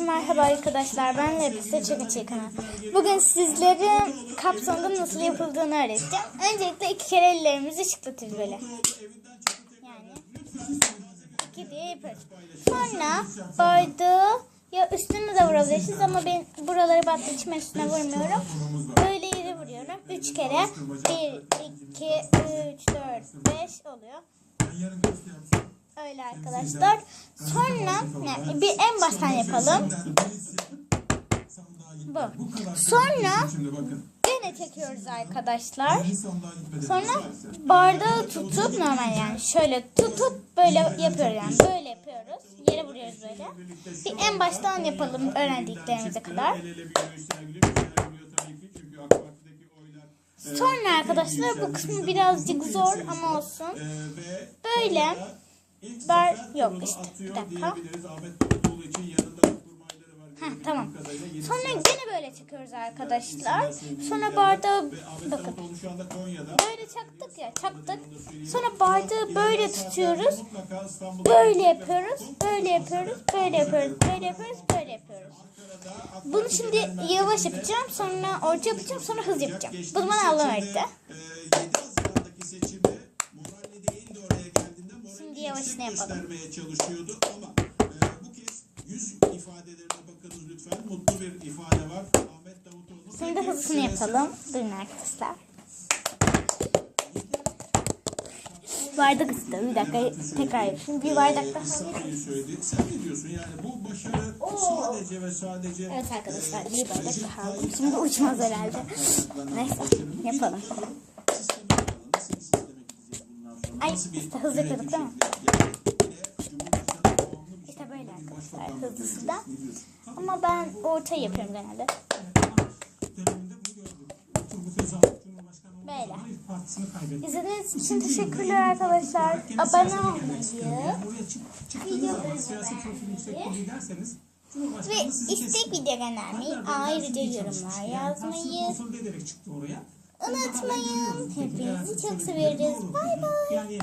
Merhaba arkadaşlar ben Lepise Çekiçi kanal. Bugün sizlere kapsamda nasıl yapıldığını öğreteceğim. Öncelikle iki kere ellerimizi şıklatırız böyle. Yani iki diye yapıyoruz. Sonra bardağı ya üstünü de vurabilirsiniz ama ben buraları battığı için üstüne vurmuyorum. Böyle yere vuruyorum. Üç kere. Bir, iki, üç, dört, beş oluyor. Öyle arkadaşlar. Sonra yani bir en baştan yapalım. Bu. Sonra gene çekiyoruz arkadaşlar. Sonra bardağı tutup normal yani şöyle tutup böyle yapıyoruz yani böyle yapıyoruz. Yere vuruyoruz böyle. Bir en baştan yapalım öğrendiklerimize kadar. Sonra arkadaşlar bu kısmı birazcık zor ama olsun. Böyle Bar yok işte. Bir dakika. Heh, tamam. Sonra gene böyle çekiyoruz arkadaşlar. Sonra bardağı bakın. Böyle çaktık ya çaktık. Sonra bardağı böyle tutuyoruz. Böyle yapıyoruz. Böyle yapıyoruz. Böyle yapıyoruz. Böyle yapıyoruz. Böyle yapıyoruz. Bunu şimdi yavaş yapacağım. Sonra orta yapacağım. Sonra hız yapacağım. Bunu bana Allah verdi. Şimdi yavaşını yapalım. göstermeye çalışıyordu ama e, bu kez yüz ifadelerine bakınız lütfen. Mutlu bir ifade var. Ahmet Davutoğlu. Şimdi hızını yapalım. Durun arkadaşlar. Bardak ısıtı. Bir dakika tekrar yapayım. Bir bardak daha. Sanayi söyledi. Sen ne diyorsun? Yani bu başarı sadece ve sadece Evet arkadaşlar bir bardak daha aldım. Şimdi uçmaz herhalde. Neyse yapalım. Ay işte hızlı yapıyorduk değil mi? İşte böyle arkadaşlar hızlısı da. Ama ben orta yapıyorum genelde. Böyle. İzlediğiniz için teşekkürler arkadaşlar. Abone olmayı, ve istek video göndermeyi, ayrıca yorumlar yazmayı unutmayın. Hepinizi çok seviyoruz. Bay bay.